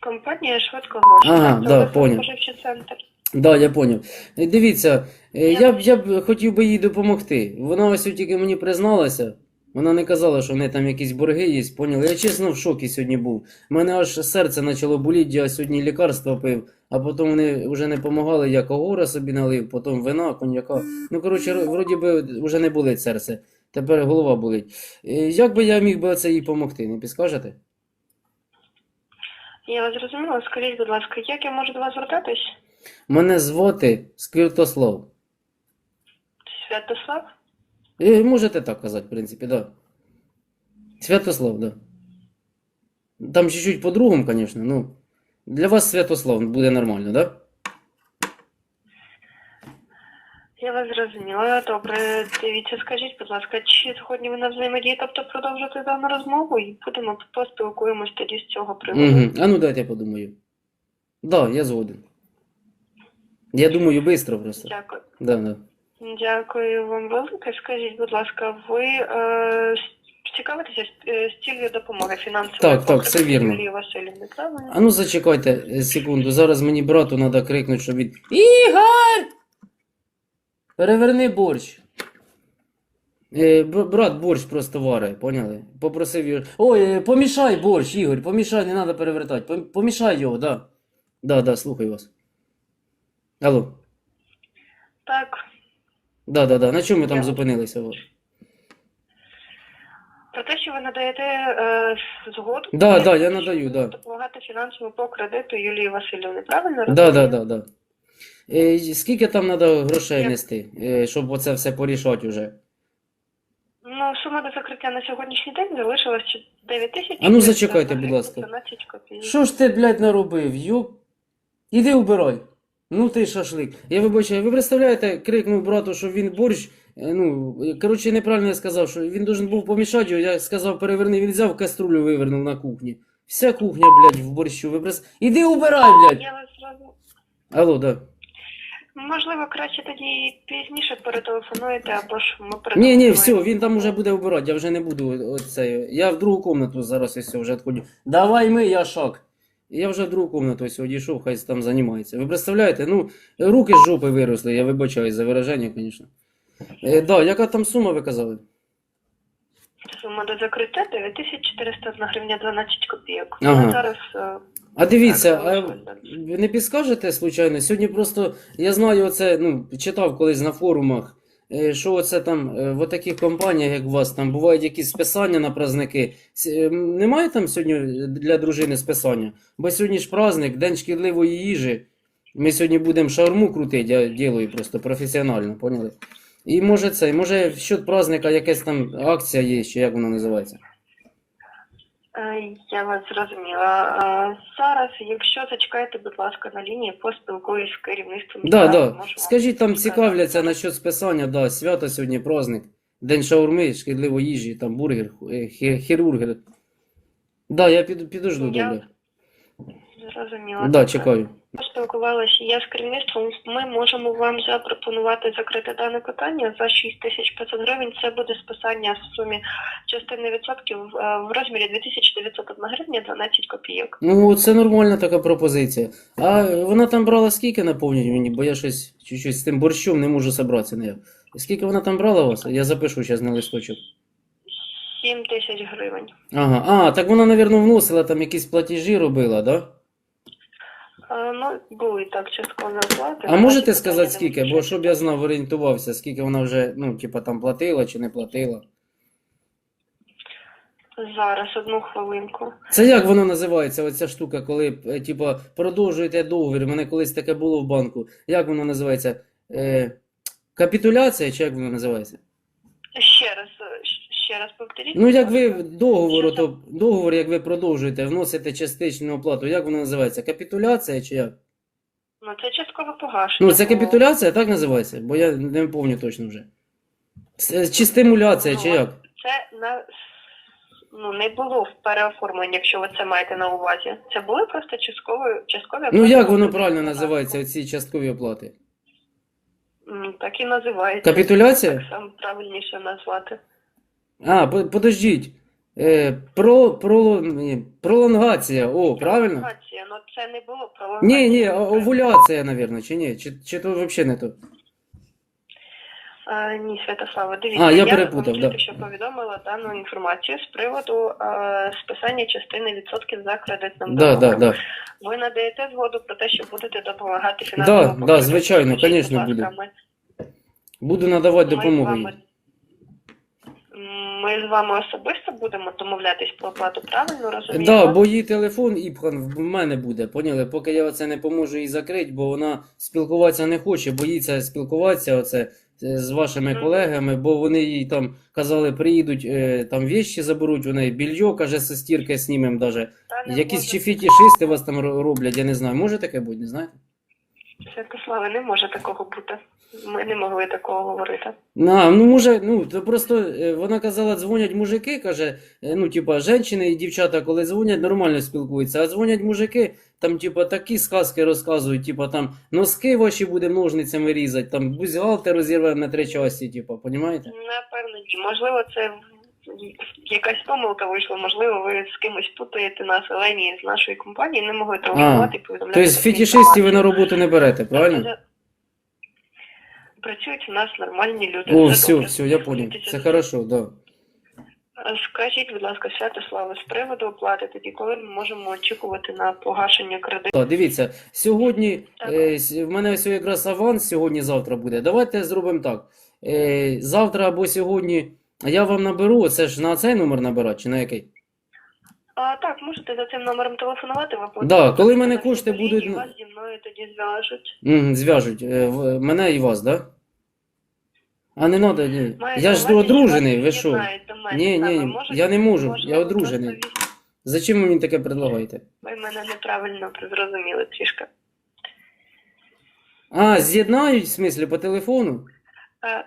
Компанія швидко гроші. Ага, да, це поняв. споживчий центр. Да, я поняв. Е, Дивіться, е, я б я б хотів би їй допомогти. Вона ось тільки мені призналася. Вона не казала, що в неї там якісь борги є, поняли? Я чесно в шокі сьогодні був. У мене аж серце почало боліти, я сьогодні лікарства пив, а потім вони вже не допомагали, я когора собі налив, потім вина, коньяка. Ну, коротше, ро- вроді би вже не болить серце. Тепер голова болить. Е, Як би я міг би оце їй допомогти, не підскажете? Я вас зрозуміла. Скажіть, будь ласка, як я можу до вас звертатись? Мене звати Сквіртослав. Святослав? І Можете так казати, в принципі, да. Святослав, да. Там чуть-чуть по-другому, звісно, ну. Для вас Святослав буде нормально, да? Я вас зрозуміла. Добре, дивіться, скажіть, будь ласка, чи сьогодні ви на взаємодії, тобто продовжити дану розмову і будемо поспілкуємось тоді з цього приводу. Угу. А ну дайте я подумаю. Да, я згоден. Я думаю, швидко просто. Дякую. Да, да. Дякую вам велике. Скажіть, будь ласка, ви е, цікавитеся е, з цілею допомоги фінансової Так, так, все вірно. А ну зачекайте е, секунду. Зараз мені брату треба крикнути, щоб він. Ігор! Переверни борщ. Е, бр- брат борщ просто варить, поняли? Попросив його. Ой, е, помішай борщ, Ігор, помішай, не треба перевертати. Пом- Помішай його, да. Да, да, слухаю вас. Алло. Так. Да, да, да. На чому ми там Я- зупинилися? Про те, що ви надаєте е, згоду, Да, да, я надаю, да. допомагати фінансово по кредиту Юлії Васильівни, правильно? Да, розумію? да, да, да. Е, скільки там треба грошей нести, е, щоб оце все порішати вже? Ну, сума до закриття на сьогоднішній день залишилась 9 тисяч. А ну, зачекайте, будь ласка. Що ж ти, блядь, наробив? Йоп. Іди убирай. Ну ти шашлик. Я вибачаю, ви представляєте, крикнув брату, що він борщ. е, Ну, коротше, неправильно я сказав, що він должен був помішати його. Я сказав, переверни, він взяв каструлю, вивернув на кухні. Вся кухня, блядь, в борщу. Ви прес... Іди убирай, блядь. Я вас зразу. Алло, да. Можливо, краще тоді пізніше перетелефонуєте, або ж ми Ні, ні, все, він там уже буде убирати, я вже не буду оце. Я в другу комнату зараз ось вже відходжу. Давай ми, я шаг. Я вже в другу комнату ось одійшов, хай там займається. Ви представляєте? Ну, руки з жопи виросли, я вибачаюсь за вираження, звісно. Е, да, яка там сума ви казали? Сума до закриття 9401 гривня 12 копійок. Ага. Зараз е, А дивіться, а ви не підскажете случайно? Сьогодні просто я знаю оце, ну, читав колись на форумах, е, що оце там е, в таких компаніях, як у вас, там бувають якісь списання на праздники. С- е, Немає там сьогодні для дружини списання? Бо сьогодні ж праздник, день шкідливої їжі. Ми сьогодні будемо шаурму крутити, я ділаю просто професіонально, поняли? І може це, може в счет праздника якась там акція є, чи як вона називається? Е, я вас зрозуміла. Е, Зараз, якщо зачекаєте, будь ласка, на лінії, поспілкуюсь з керівництвом. Да, да. Скажіть, там цікавляться насчет списання, да, свято сьогодні праздник. День шаурми, шкідливої їжі, там бургер, е, хірургер. Да, я під, підожду, Я- добре. Зрозуміло. Да, чекаю. Поспілкувалася я з керівництвом. Ми можемо вам запропонувати закрити дане питання за 6500 гривень. Це буде списання в сумі частини відсотків е, в розмірі 2901 гривня 12 копійок. Ну, це нормальна така пропозиція. А вона там брала скільки наповнять мені, бо я щось чуть-чуть з тим борщом не можу зібратися ніяк. Скільки вона там брала у вас? Я запишу зараз на листочок. 7 тисяч гривень. Ага, а, так вона, мабуть, вносила там якісь платежі робила, да? Е, Ну, були так часткові оплати. А можете сказати скільки? Бо щоб я знав, орієнтувався, скільки вона вже, ну, типа там платила чи не платила. Зараз одну хвилинку. Це як воно називається, оця штука, коли, е, типа, продовжуєте договір. У мене колись таке було в банку. Як воно називається? Е, капітуляція, чи як воно називається? Ще раз, е, ще раз повторіть. Ну, як ви будь договор, то договор, як ви продовжуєте, вносите частичну оплату, як воно називається? Капітуляція чи як? Ну, це часткове погашення. Ну, це капітуляція, так називається? Бо я не пам'ятаю точно вже. С- Чи стимуляція, чи Ну, як? Це на ну не було в переоформленні, якщо ви це маєте на увазі. Це були просто часткові часткові Ну, як воно правильно називається, оці часткові оплати? М, Так і називається. Капітуляція? Так сам правильніше назвати. А, по- подождіть. Е, про, про, пролонгація, о, правильно? Пролонгація, ну це не було пролонгація. Ні, ні, о- овуляція, навірно, чи ні? Чи, чи то взагалі не то? А, ні, Святослава, дивіться, А, я я перепутав, вам да. тільки що повідомила дану інформацію з приводу е, списання частини відсотків за кредитним Да, да, да. Ви надаєте згоду про те, що будете допомагати фінансово? Да, да, звичайно, конечно, буду. ми- Буду надавати допомогу їй. Ми з вами особисто будемо домовлятись про оплату, правильно розуміємо? Да, бо її телефон іпхан в мене буде, поняли? Поки я оце не поможу їй закрити, бо вона спілкуватися не хоче, боїться спілкуватися оце е, з вашими Мгм. колегами, бо вони їй там казали, приїдуть, е, там вещи заберуть, вони більйо, каже, со стірки знімемо даже. Якісь чи фетішисти вас там роблять, я не знаю. Може таке бути, не знаєте? Святославе, не може такого бути. Ми не могли такого говорити. На, ну може, ну то просто е, вона казала, дзвонять мужики, каже, е, ну типа, жінки і дівчата, коли дзвонять, нормально спілкуються, а дзвонять мужики, там, типа, такі сказки розказують, типа там носки ваші будемо ножницями різати, там бузгалти розірвемо на три часті, типа, понімаєте? Напевно, ні. Можливо, це якась помилка вийшла, можливо, ви з кимось путаєте нас, але ні, з нашої компанії не могли телефонувати і повідомляти. Тобто таку фетішистів ви на роботу не берете, правильно? Тобто, Працюють у нас нормальні люди. О, Все все, добре. все, я понял. Це хорошо, да. Скажіть, будь ласка, Святославе, з приводу оплати, тоді коли ми можемо очікувати на погашення кредиту? Так, дивіться, сьогодні Так. е, в мене ось якраз аванс сьогодні-завтра буде. Давайте зробимо так. Е, завтра або сьогодні я вам наберу, це ж на цей номер набирати, чи на який? А, так, можете за цим номером телефонувати, ви Да, коли в мене кошти будуть- зі мною тоді зв'яжуть. Мгм, зв'яжуть е, в- мене і вас, да? А не треба, ні. Маєте Я ж увазі, що одружений, вас ви що? до мене Ні, саме. ні, Можете- я не можу, я можливо, одружений. просто Зачем ви мені таке предлагаєте? Ви мене неправильно зрозуміли трішки. А, з'єднають, в смислі, по телефону? Е,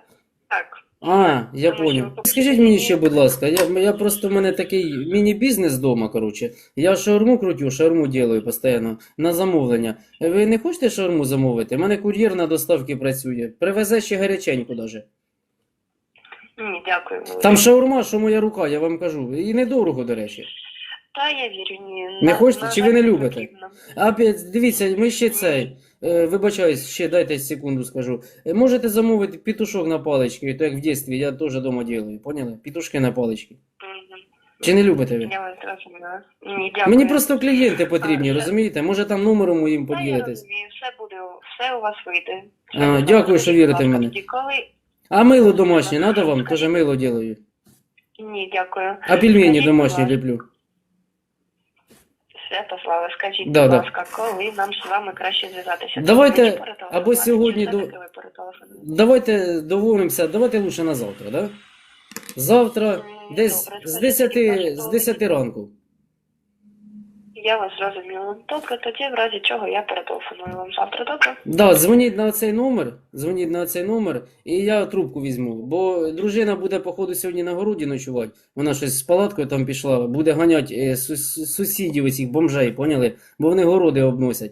так, А, я понял. Скажіть мені ще, будь ласка, я, я просто в мене такий міні-бізнес вдома, коротше. Я шаурму крутю, шаурму ділаю постійно на замовлення. Ви не хочете шаурму замовити? У мене кур'єр на доставці працює. Привезе ще гаряченьку даже. ні, дякую. Там шаурма, що моя рука, я вам кажу. І недорого, до речі. Та я вірю, ні. Не На- хочете чи ви не любите? потрібно. А дивіться, ми ще цей. Е, вибачаюсь, ще дайте секунду скажу. Е, можете замовити петушок на палички, то як в дитинстві, я теж вдома делаю, поняли? Петушки на палички. Чи не любите ви? Я вас зрозуміла. Ні, дякую. Мені просто клієнти потрібні, А, розумієте? Може там номером моїм Та я розумію, все буде, все у вас вийде. А, буде дякую, що вірите в мене. тоді Коли... А мило домашнє, надо вам? Тоже мило делаю. Ні, дякую. А пельмені Скажіть, домашні ласка, ліплю. Святославе, скажіть, Да, будь да. ласка, коли нам з вами краще зв'язатися? Давайте або сьогодні до-? Давайте договоримося, давайте лучше на завтра, да? Завтра М, десь добре, з 10, з 10 ранку. Я вас зрозуміла. Добре, тоді в разі чого я перетелефоную вам завтра, добре? Да, дзвоніть на цей номер, дзвоніть на цей номер, і я трубку візьму. Бо дружина буде, походу, сьогодні на городі ночувати. Вона щось з палаткою там пішла, буде ганяти е, сусідів оцих бомжей, поняли? Бо вони городи обносять.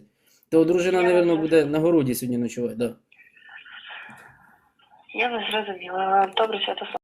То дружина, Я мабуть, буде на городі сьогодні ночувати, да. Я вас зрозуміла. Добре, Святослав.